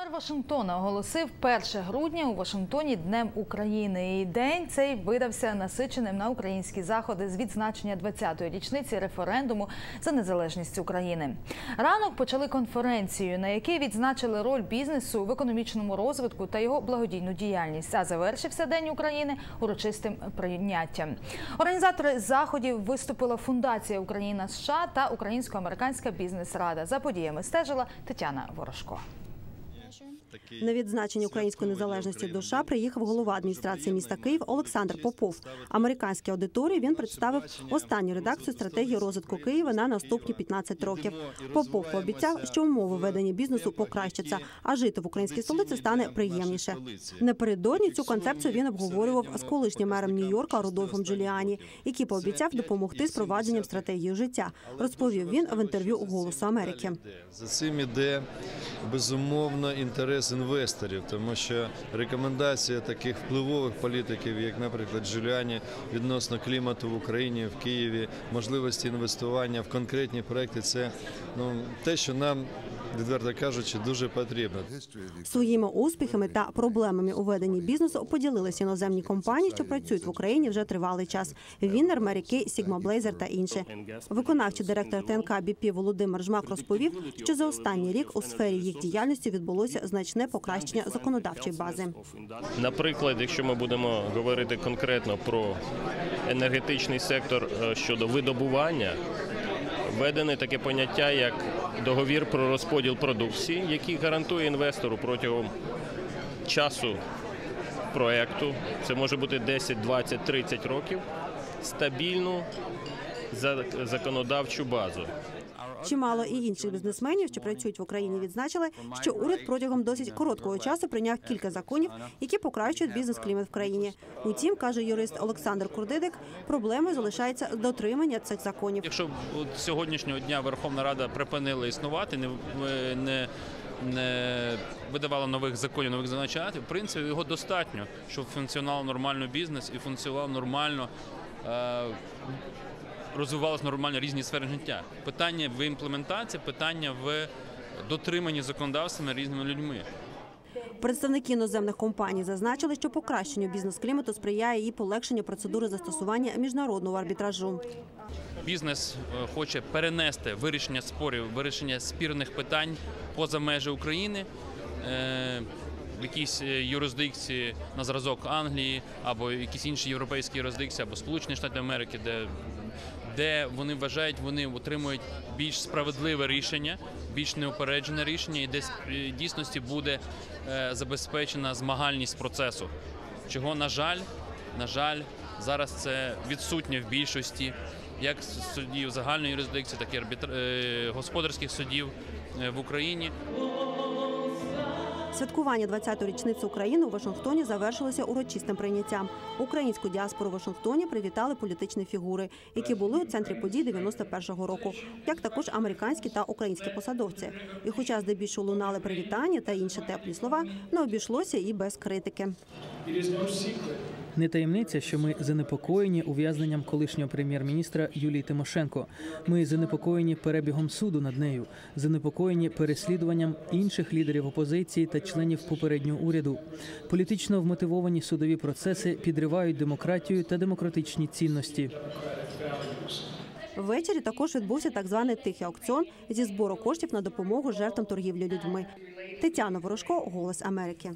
Мер Вашингтона оголосив 1 грудня у Вашингтоні Днем України. І день цей видався насиченим на українські заходи з відзначення 20-ї річниці референдуму за незалежність України. Ранок почали конференцію, на якій відзначили роль бізнесу в економічному розвитку та його благодійну діяльність. А завершився День України урочистим прийняттям. Організатори заходів виступила Фундація Україна США та Українсько-американська бізнес-рада. За подіями стежила Тетяна Ворожко. На відзначення української незалежності до США приїхав голова адміністрації міста Київ Олександр Попов. Американській аудиторії він представив останню редакцію стратегії розвитку Києва на наступні 15 років. Попов пообіцяв, що умови ведення бізнесу покращаться, а жити в українській столиці стане приємніше. Напередодні цю концепцію він обговорював з колишнім мером Нью-Йорка Рудольфом Джуліані, який пообіцяв допомогти з провадженням стратегії життя. Розповів він в інтерв'ю Голосу Америки. За цим іде безумовно інтерес інвесторів, тому що рекомендація таких впливових політиків, як, наприклад, Джуліані, відносно клімату в Україні, в Києві, можливості інвестування в конкретні проекти, це ну те, що нам. Відверто кажучи, дуже потрібно. Своїми успіхами та проблемами у веденні бізнесу поділилися іноземні компанії, що працюють в Україні вже тривалий час. Віннер, Меріки, Сігма Блейзер та інші. Виконавчий директор ТНК БІПІ Володимир Жмак розповів, що за останній рік у сфері їх діяльності відбулося значне покращення законодавчої бази. Наприклад, якщо ми будемо говорити конкретно про енергетичний сектор е, щодо видобування, введене таке поняття як договір про розподіл продукції, який гарантує інвестору протягом часу проекту, це може бути 10, 20, 30 років, стабільну законодавчу базу. Чимало і інших бізнесменів, що працюють в Україні, відзначили, що уряд протягом досить короткого часу прийняв кілька законів, які покращують бізнес-клімат в країні. Утім, каже юрист Олександр Курдидик, проблемою залишається дотримання цих законів. Якщо от сьогоднішнього дня Верховна Рада припинила існувати, не, не, не видавала нових законів, нових законодавчих, в принципі, його достатньо, щоб функціонував нормально бізнес і функціонував нормально. Е, Розвивалися нормально різні сфери життя. Питання в імплементації, питання в дотриманні законодавствами різними людьми. Представники іноземних компаній зазначили, що покращенню бізнес-клімату сприяє і полегшенню процедури застосування міжнародного арбітражу. Бізнес е, хоче перенести вирішення спорів, вирішення спірних питань поза межі України. е, В якійсь е, юрисдикції на зразок Англії або якісь інші європейські юрисдикції, або Сполучені Штати Америки, де, де вони вважають, вони отримують більш справедливе рішення, більш неупереджене рішення, і десь в дійсності буде е, забезпечена змагальність процесу. Чого, на жаль, на жаль, зараз це відсутнє в більшості як суддів загальної юрисдикції, так і е, господарських судів е, в Україні. Святкування 20-ї річниці України у Вашингтоні завершилося урочистим прийняттям. Українську діаспору в Вашингтоні привітали політичні фігури, які були у центрі подій 91-го року, як також американські та українські посадовці. І, хоча здебільшого лунали привітання та інші теплі слова, не обійшлося і без критики. Не таємниця, що ми занепокоєні ув'язненням колишнього прем'єр-міністра Юлії Тимошенко. Ми занепокоєні перебігом суду над нею, занепокоєні переслідуванням інших лідерів опозиції та членів попереднього уряду. Політично вмотивовані судові процеси підривають демократію та демократичні цінності. Ввечері також відбувся так званий тихий аукціон зі збору коштів на допомогу жертвам торгівлі людьми. Тетяна Ворожко, Голос Америки.